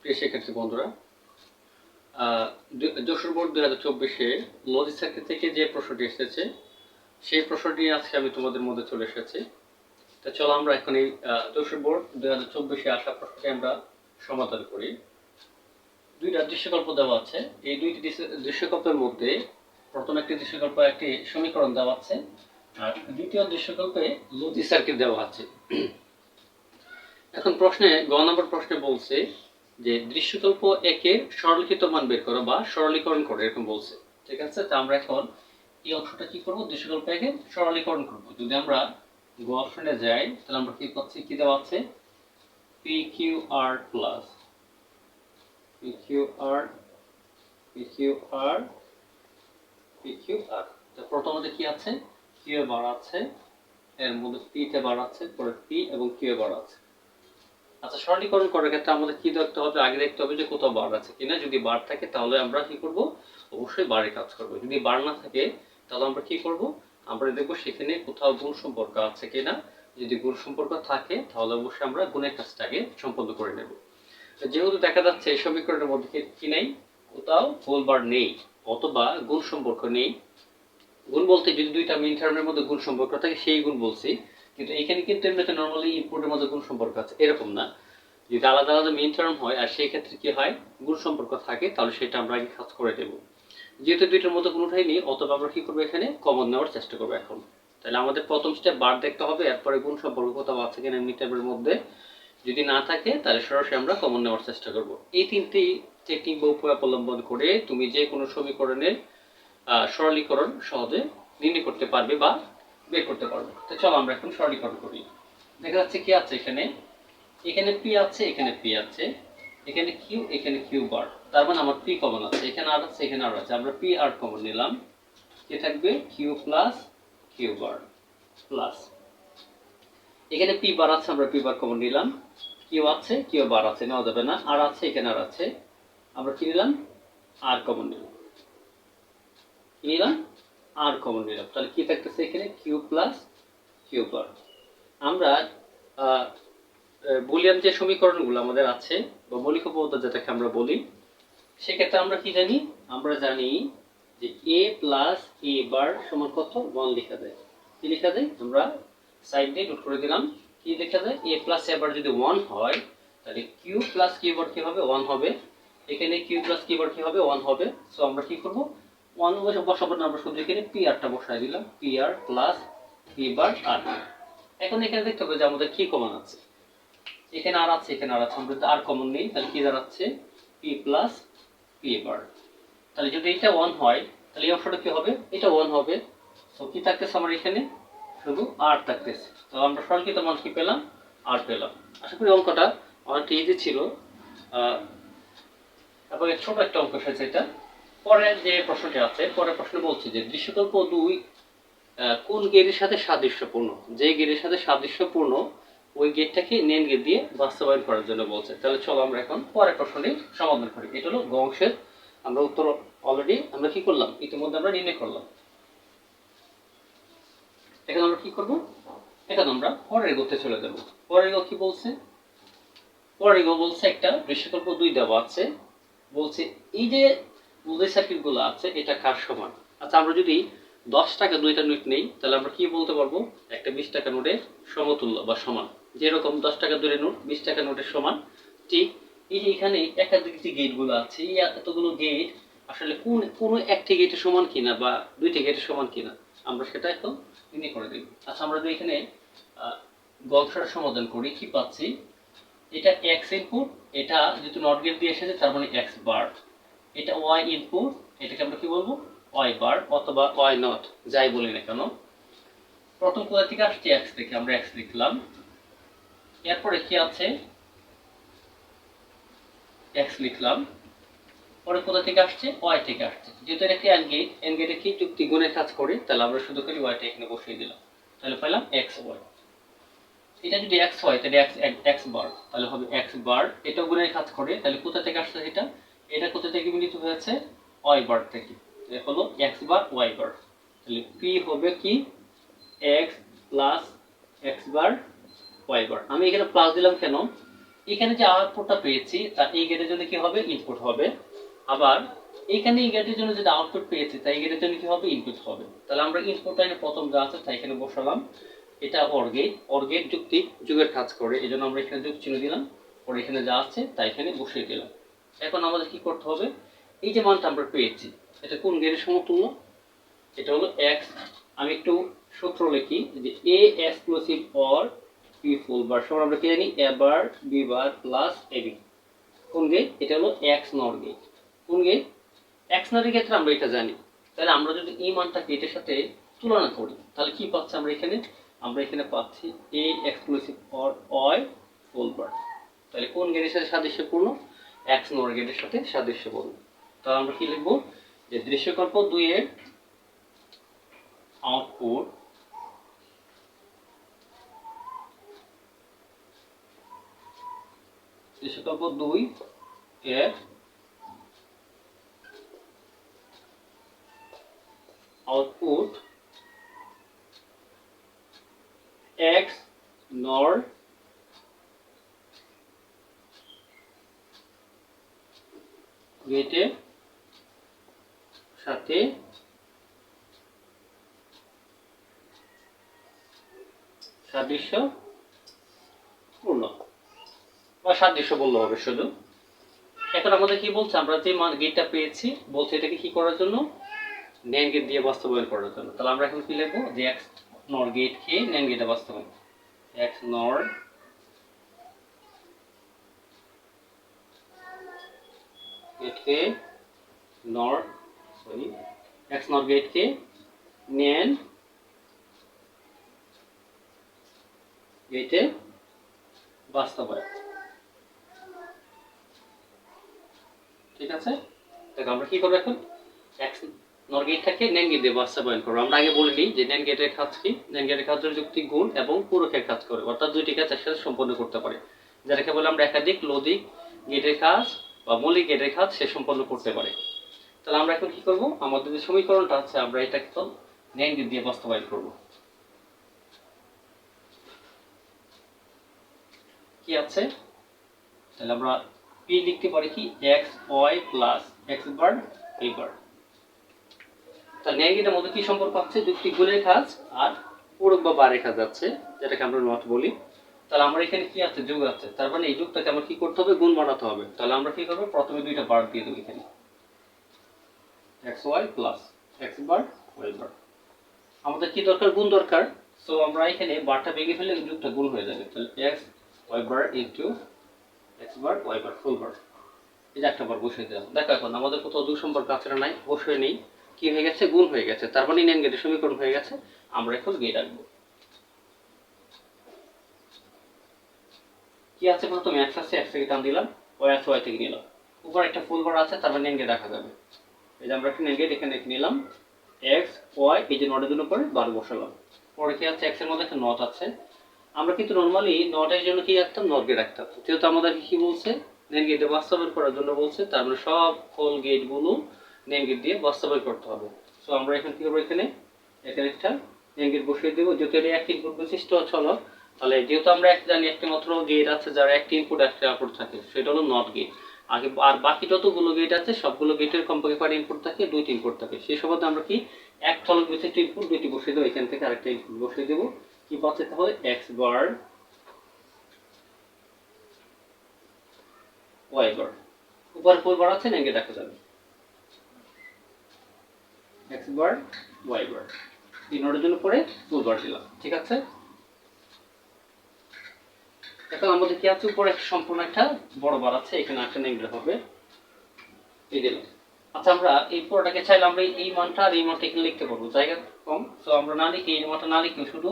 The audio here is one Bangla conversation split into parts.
প্রিয় শিক্ষার্থী বন্ধুরা যশোর বোর্ড দুই হাজার চব্বিশে লজিক সার্কিট থেকে যে প্রশ্নটি এসেছে, সেই প্রশ্নটি আজকে আমি তোমাদের মধ্যে চলে এসেছি। তো চলো আমরা এখন এই যশোর বোর্ড দুই হাজার চব্বিশে আসা প্রশ্নটি আমরা সমাধান করি। দুইটা দৃশ্যকল্প দেওয়া আছে। এই দুইটি দৃশ্যকল্পের মধ্যে প্রথম একটি দৃশ্যকল্প, একটি সমীকরণ দেওয়া আছে, আর দ্বিতীয় দৃশ্যকল্পে লজিক সার্কিট দেওয়া আছে। এখন প্রশ্নে, গ নম্বর প্রশ্নে বলছে যে দৃশ্যকল্প একে সরলীকৃত মান বের করো বা সরলীকরণ করো, এরকম বলছে। ঠিক আছে? তো আমরা এখন এই অংশটা কি করব? দৃশ্যকল্প একে সরলীকরণ করব। যদি আমরা গ অপশনে যাই, তাহলে আমরা কি পাচ্ছি? কি দেওয়া আছে? P Q R plus P Q R P Q R P Q R তো কি আছে? কিউ বার এর মধ্যে পি তে বার আছে, পরে পি এবং কিউ বার আছে। আচ্ছা সরলীকরণ করার ক্ষেত্রে আমাদের কি দেখতে হবে? আগে দেখতে হবে যে কোথাও বার আছে কিনা। যদি বার থাকে, তাহলে আমরা কি করব? অবশ্যই বারের কাজ করব। যদি বার না থাকে, তাহলে আমরা কি করব? আমরা দেখব সেখানে কোথাও গুণ সম্পর্ক আছে কিনা। যদি গুণ সম্পর্ক থাকে, তাহলে অবশ্যই আমরা গুণের কাজটাকে সম্পন্ন করে নেব। যেহেতু দেখা যাচ্ছে এই সমীকরণের মধ্যে কি- নেই? কোথাও হোল বার নেই, অথবা গুণ সম্পর্ক নেই। গুণ বলতে যদি দুইটা মিন টার্মের মধ্যে গুণ সম্পর্ক থাকে, সেই গুণ বলছি। কিন্তু এখানে কিন্তু এমনিতে নর্মালি ইনপুটের মধ্যে গুণ সম্পর্ক আছে। এরকম না। যদি আলাদা আলাদা মিন টার্ম হয়, আর সেই ক্ষেত্রে কি হয়? গুণ সম্পর্ক থাকে, তাহলে সেটা আমরা আগে কাজ করে দেব যেহেতু দুইটার মধ্যে কোনোটাই নেই অথবা আমরা কি করব এখানে? কমন নেওয়ার চেষ্টা করব এখন। তাহলে আমাদের প্রথম স্টেপ বার দেখতে হবে, এরপরে গুণ সম্পর্ক কোথাও আছে কিনা মিন টার্মের মধ্যে। যদি না থাকে, তাহলে সরাসরি আমরা কমন নেওয়ার চেষ্টা করব। এই তিনটি টেকনিক বা উপায় অবলম্বন করে তুমি যে কোনো সমীকরণের সরলীকরণ সহজে নির্ণয় করতে পারবে বা বের করতে পারবে। তো চলো আমরা এখন সরলীকরণ করি। দেখা যাচ্ছে কি আছে এখানে? এখানে পি আছে, এখানে পি আছে। এখানে কিউ এখানে কিউ বার তার মানে আমার পি কমন আছে। এখানে আর আছে, এখানে আর আছে। আমরা পি আর কমন নিলাম। কি থাকবে? Q plus Q bar plus এখানে পি বার আছে, আমরা পি বার কমন নিলাম। কিউ আছে কিউ বার আছে, নেওয়া যাবে না। আর আছে, এখানে আর আছে। আমরা কি নিলাম? আর কমন নিলাম। নিলাম? আর কমন নিলাম। তাহলে কি থাকতেছে এখানে? কিউ প্লাস কিউ বার আমরা বুলিয়ান যে সমীকরণগুলো আমাদের আছে, বা মৌলিক উপপাদ্য যেটাকে আমরা বলি, সেক্ষেত্রে আমরা কি জানি? আমরা জানি যে এ প্লাস এ বার সমান কত? ওয়ান লেখা যায় কি লেখা যায় আমরা সাইড দিয়ে নোট করে দিলাম। কি লেখা যায় এ প্লাস এ বার যদি ওয়ান হয়, তাহলে কিউ প্লাস কিউ বার কি হবে? ওয়ান হবে। এখানে কিউ প্লাস কিউ বার কি হবে? ওয়ান হবে। সো আমরা কি করব? ওয়ান বসাবো না, আমরা শুধু এখানে পি আরটা বসাই দিলাম। P R plus P bar R এখন এখানে দেখতে হবে যে আমাদের কি কমন আছে। এখানে আর আছে, এখানে আর আছে। আমরা আর কমন নেই, তাহলে কি দাঁড়াচ্ছে? পি প্লাস পি বার তাহলে যদি এটা ওয়ান হয়, তাহলে এই অংশটা কি হবে? এটা ওয়ান হবে। তো কি থাকতেছে আমার এখানে? শুধু আর থাকতেছে। তো আমরা সরলকৃত মান কি পেলাম? আর পেলাম। আশা করি অঙ্কটা অনেকটা ইজি ছিল। এবং ছোট একটা অঙ্ক এসেছে এটা। পরের যে প্রশ্নটি আছে, পরের প্রশ্ন বলছে যে দৃশ্যকল্প দুই কোন গেটের সাথে সাদৃশ্যপূর্ণ? যে গেটের সাথে সাদৃশ্যপূর্ণ, ওই গেটটাকে নেন গেট দিয়ে বাস্তবায়ন করার জন্য বলছে। তাহলে চলো আমরা এখন পরের প্রশ্নটি সমাধান করি। এটা হলো গ অংশের আমরা উত্তর অলরেডি আমরা কি করলাম? ইতিমধ্যে আমরা নির্ণয় করলাম। এখন আমরা কি করব? এখন আমরা পরের গতে চলে যাব। পরের গ কি বলছে? পরের গ বলছে একটা দৃশ্যকল্প দুই দেওয়া আছে। বলছে এই যে মূলের সার্কিটগুলো আছে, এটা কার সমান? আচ্ছা আমরা যদি দশ টাকা দুইটা নোট নেই, তাহলে আমরা কি বলতে পারব? একটা বিশ টাকা নোটের সমতুল্য বা সমান। যেরকম দশ টাকা দুইটা নোট বিশ টাকা নোটের সমান। ঠিক এই যে এখানে একাধিক যে গেটগুলো আছে। এই এতগুলো গেট আসলে কোন, কোনো একটি গেটের সমান কিনা বা দুইটি গেটের সমান কিনা, আমরা সেটা এখন নির্ণয় করে দেখব। আচ্ছা আমরা যদি এখানে গল্পটার সমাধান করি, কি পাচ্ছি? এটা এক্স ইনপুট এটা যেহেতু নট গেট দিয়ে এসেছে, তার মানে এক্স বার এটা ওয়াই ইনপুট এটাকে আমরা কি বলব? ওয়াই বার অথবা ওয়াই নট যাই বলি না কেন। প্রথম কোথা থেকে আসছে? এক্স থেকে, আমরা এক্স লিখলাম। এরপরে কি আছে? এক্স লিখলাম। পরে কোথা থেকে আসছে? ওয়াই থেকে আসছে। যেহেতু এটা একটি এন গেট এন গেটে কি যুক্তি গুণের কাজ করে, তাহলে আমরা শুধু করে ওয়াইটা এখানে বসিয়ে দিলাম। তাহলে পেলাম এক্স ওয়াই এটা যদি এক্স হয়, তাহলে এক্স এক্স বার তাহলে হবে এক্স বার এটা গুণের কাজ করে, তাহলে কোথা থেকে আসছে এটা? এটা কোথা থেকে মিলিত হয়েছে? ওয়াই বার থেকে। হলো এক্স বার ওয়াই বার তাহলে পি হবে কি? X plus X bar Y bar আমি এখানে প্লাস দিলাম কেন? এখানে যে আউটপুটটা পেয়েছি, তা এই গেটের জন্য কি হবে? ইনপুট হবে। আবার এখানে এই গেটের জন্য যেটা আউটপুট পেয়েছি তাই এই গেটের জন্য কি হবে? ইনপুট হবে। তাহলে আমরা ইনপুট লাইনে প্রথম যা আছে তাই এখানে বসালাম। এটা অর গেট অর গেট যুক্তি, যুগের কাজ করে। এই জন্য আমরা এখানে যুগ চিহ্ন দিলাম। পরে এখানে যা আছে তাই এখানে বসিয়ে দিলাম। এখন আমাদের কি করতে হবে? এই যে মানটা আমরা পেয়েছি, এটা কোন গেটের সমতুল্য? এটা হলো এক্স আমি একটু সূত্র লিখি যে A exclusive or P full bar সমান আমরা কি জানি? A bar B bar plus A B কোন গেট এটা হলো এক্স নর গেট কোন গেট এক্স নরের ক্ষেত্রে আমরা এটা জানি। তাহলে আমরা যদি এই মানটা গেটের সাথে তুলনা করি, তাহলে কি পাচ্ছি আমরা এখানে? আমরা এখানে পাচ্ছি এ এক্সক্লুসিভ অর অয় ফুল বার তাহলে কোন গেটের সাথে সাদৃশ্যপূর্ণ? এক্স নর গেটের সাথে সাদৃশ্যপূর্ণ। তাহলে আমরা কি লিখব? যে দৃশ্যকল্প দুইয়ের আউটপুট দৃশ্যকল্প দুই এর আউটপুট এক্স নর গেটের সাথে সাদৃশ্য পূর্ণ। বা সাদৃশ্য বললে হবে শুধু। এখন আমাদের কি বলছে? আমরা যে মান গেটটা পেয়েছি, বলছে এটাকে কি করার জন্য? ন্যান গেট দিয়ে বাস্তবায়ন করার জন্য। তাহলে আমরা এখন কি লিখব? যে এক্স নর গেট কে ন্যান গেটে বাস্তবায়ন এক্স নর গেটকে নর সরি এক্স নর গেটকে ন্যান গেটে বাস্তবায়ন। ঠিক আছে? দেখো আমরা কি করব এখন? এক্স নর গেটটাকে ন্যান গেট দিয়ে বাস্তবায়ন করব। আমরা আগে বলে নিই যে ন্যান গেটের কাজ কি? ন্যান গেটের কাজ হলো যুক্তি, গুণ এবং পূরকের কাজ করে। অর্থাৎ দুইটি কাজ একসাথে সম্পন্ন করতে পারে। যেটাকে বলে আমরা একাধিক, লৌদিক গেটের কাজ বা মৌলিক গেটের কাজ সে সম্পন্ন করতে পারে। তাহলে আমরা এখন কি করব? আমাদের যে সমীকরণটা আছে, আমরা এটাকে তো গেট দিয়ে বাস্তবায়ন করব। কি আছে? তাহলে আমরা পি লিখতে পারি কি? X Y plus X bar এই বার তাহলে ন্যাঙ্গিটার মধ্যে কি সম্পর্ক আছে? যুক্তি গুণের কাজ আর পূরক বা বারের কাজ আছে যেটাকে আমরা নট বলি। তাহলে আমরা এখানে কি আছে? যোগ আছে। তার মানে এই যোগটাকে আমরা কি করতে হবে? গুণ বানাতে হবে। তাহলে আমরা কি করব? প্রথমে দুইটা বার দিয়ে দেবো এখানে। X Y plus X bar Y bar আমাদের কি দরকার? গুণ দরকার। সো আমরা এখানে বারটা ভেঙে ফেলে যোগটা গুণ হয়ে যাবে। তাহলে X Y bar into X bar Y bar full bar এই যে একটা বার বসিয়ে দিলাম। দেখো এখন, আমাদের কোথাও দুই সম্পর্ক আছে নাই? বসে নেই। কি হয়ে গেছে? গুণ হয়ে গেছে। তার মানে নেন গেটের সমীকরণ হয়ে গেছে। আমরা এখন গেট আঁকবো কি আছে প্রথমে এক্স আছে এক্স থেকে টান দিলাম ওয়াই আছে ওয়াই থেকে নিলাম উপর একটা ফুল বার আছে তার মানে নেন গেট রাখা যাবে। এই যে আমরা একটা নেন গেট এখানে নিলাম। এক্স ওয়াই এই যে নটের জন্য পরে বার বসালাম। পরে কি আছে? এক্সের মধ্যে একটা নট আছে। আমরা কিন্তু নর্মালি নটের জন্য কি রাখতাম? গেট রাখতাম। যেহেতু আমাদের কি বলছে? নেন গেটে বাস্তবায়ন করার জন্য বলছে, তার মানে সব ফুল গেটগুলো নেম গেট দিয়ে বাস্তবায়ন করতে হবে। সো আমরা এখন কি করব এখানে এখানে একটা নেম গেট বসিয়ে দেবো। যেহেতু এটা একটি ইনপুট বিশিষ্ট চলো। তাহলে যেহেতু আমরা একটা জানি একটি মাত্র গেট আছে যার একটি ইনপুট একটা আউটপুট থাকে, সেটা হলো নট গেট আগে আর বাকি যতগুলো গেট আছে, সবগুলো গেটের কমপক্ষে কয়টা ইনপুট থাকে? দুইটি ইনপুট থাকে। সেই সুবাদে আমরা কি? এক ফলক বিশিষ্ট ইনপুট দুইটি বসিয়ে দেবো। এখান থেকে আরেকটা ইনপুট বসিয়ে দেবো। কি পাচ্ছে তাহলে এক্স বার ওয়াই বার উপরে ফুল বার আছে, নেঙ্গে দেখা যাবে। এক্স বার ওয়াই বার তিন জন্য পরে ফুল বার দিলাম। ঠিক আছে? এখন আমাদের কি আছে? উপরে একটা সম্পূর্ণ একটা বড় বার আছে, এখানে একটা নেঙ্গে হবে। এই দিলাম। আচ্ছা আমরা এই পুরোটাকে চাইলে আমরা এই মানটা আর এই মানটা এখানে লিখতে পারব। জায়গা কম তো আমরা না লিখে, এই মানটা না লিখে শুধু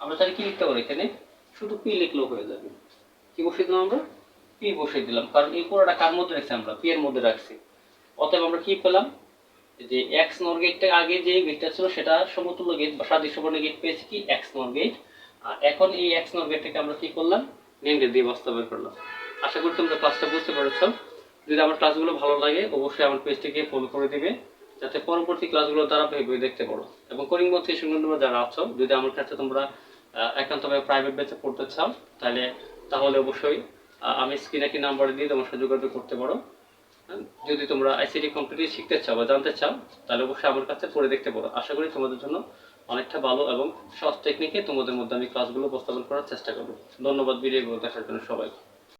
আমরা চাইলে কি লিখতে পারি এখানে? শুধু পি লিখলেও হয়ে যাবে। কি বসিয়ে দিলাম আমরা? পি বসিয়ে দিলাম, কারণ এই পুরোটা কার মধ্যে রাখছি আমরা? পি এর মধ্যে রাখছি। অতএব আমরা কি পেলাম? যে এক্স নর গেটটা আগে যে গেটটা ছিল, সেটা সমতুল্য গেট বা সাদৃশ্যপূর্ণ গেট পেয়েছি কি? এক্স নর গেট আর এখন এই এক্স নর গেটটাকে আমরা কি করলাম? গেট দিয়ে বাস্তবায়ন করলাম। আশা করি তোমরা ক্লাসটা বুঝতে পেরেছ। যদি আমার ক্লাসগুলো ভালো লাগে অবশ্যই আমার পেজটিকে ফলো করে দিবে যাতে পরবর্তী ক্লাসগুলো তারা ভেবে দেখতে পারো। এবং করিং মধ্যে তোমরা যারা আছো যদি আমার কাছে তোমরা একান্তভাবে প্রাইভেট বেচে পড়তে চাও তাহলে তাহলে অবশ্যই আমি স্ক্রিনে কি নাম্বার দিয়ে তোমার সাথে যোগাযোগ করতে পারো। হ্যাঁ, যদি তোমরা আইসিটি কমপ্লিটলি শিখতে চাও বা জানতে চাও তাহলে অবশ্যই আমার কাছে পড়ে দেখতে পারো। আশা করি তোমাদের জন্য অনেকটা ভালো এবং সহজ টেকনিকে তোমাদের মধ্যে আমি ক্লাসগুলো উপস্থাপন করার চেষ্টা করব। ধন্যবাদ ভিডিওগুলো দেখার জন্য সবাইকে।